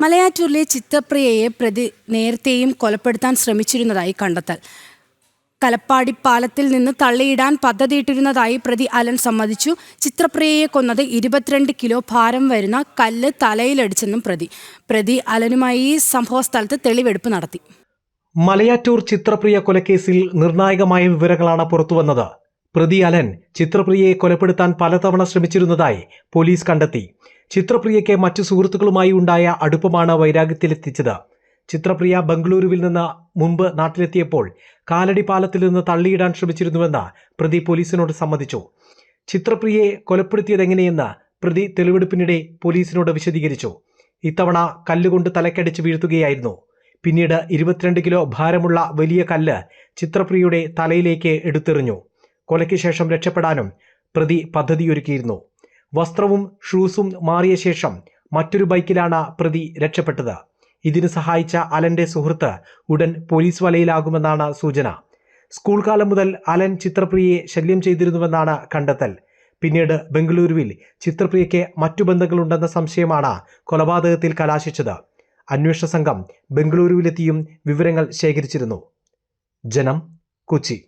മലയാറ്റൂരിലെ ചിത്തപ്രിയയെ പ്രതി നേരത്തെയും കൊലപ്പെടുത്താൻ ശ്രമിച്ചിരുന്നതായി കണ്ടെത്തൽ. കലപ്പാടി പാലത്തിൽ നിന്ന് തള്ളിയിടാൻ പദ്ധതിയിട്ടിരുന്നതായി പ്രതി അലൻ സമ്മതിച്ചു. ചിത്രപ്രിയയെ കൊന്നത് ഇരുപത്തിരണ്ട് കിലോ ഭാരം വരുന്ന കല്ല് തലയിലടിച്ചെന്നും പ്രതി. പ്രതി അലനുമായി സംഭവ സംഭവസ്ഥലത്ത് തെളിവെടുപ്പ് നടത്തി. മലയാറ്റൂർ ചിത്രപ്രിയ കൊലക്കേസിൽ നിർണായകമായ വിവരങ്ങളാണ് പുറത്തുവന്നത്. പ്രതി അലൻ ചിത്രപ്രിയയെ കൊലപ്പെടുത്താൻ പലതവണ ശ്രമിച്ചിരുന്നതായി പോലീസ് കണ്ടെത്തി. ചിത്രപ്രിയയ്ക്ക് മറ്റു സുഹൃത്തുക്കളുമായി ഉണ്ടായ അടുപ്പമാണ് വൈരാഗ്യത്തിലെത്തിച്ചത്. ചിത്രപ്രിയ ബംഗളൂരുവിൽ നിന്ന് മുമ്പ് നാട്ടിലെത്തിയപ്പോൾ കാലടി പാലത്തിൽ നിന്ന് തള്ളിയിടാൻ ശ്രമിച്ചിരുന്നുവെന്ന് പ്രതി പോലീസിനോട് സമ്മതിച്ചു. ചിത്രപ്രിയയെ കൊലപ്പെടുത്തിയതെങ്ങനെയെന്ന് പ്രതി തെളിവെടുപ്പിനിടെ പോലീസിനോട് വിശദീകരിച്ചു. ഇത്തവണ കല്ലുകൊണ്ട് തലക്കടിച്ച് വീഴ്ത്തുകയായിരുന്നു. പിന്നീട് ഇരുപത്തിരണ്ട് കിലോ ഭാരമുള്ള വലിയ കല്ല് ചിത്രപ്രിയയുടെ തലയിലേക്ക് എടുത്തെറിഞ്ഞു. കൊലയ്ക്ക് ശേഷം രക്ഷപ്പെടാനും പ്രതി പദ്ധതിയൊരുക്കിയിരുന്നു. വസ്ത്രവും ഷൂസും മാറിയ ശേഷം മറ്റൊരു ബൈക്കിലാണ് പ്രതി രക്ഷപ്പെട്ടത്. ഇതിന് സഹായിച്ച അലന്റെ സുഹൃത്ത് ഉടൻ പോലീസ് വലയിലാകുമെന്നാണ് സൂചന. സ്കൂൾ കാലം മുതൽ അലൻ ചിത്രപ്രിയയെ ശല്യം ചെയ്തിരുന്നുവെന്നാണ് കണ്ടെത്തൽ. പിന്നീട് ബംഗളൂരുവിൽ ചിത്രപ്രിയയ്ക്ക് മറ്റു ബന്ധങ്ങളുണ്ടെന്ന സംശയമാണ് കൊലപാതകത്തിൽ കലാശിച്ചത്. അന്വേഷണ സംഘം ബംഗളൂരുവിലെത്തിയും വിവരങ്ങൾ ശേഖരിച്ചിരുന്നു. ജനം കൊച്ചി.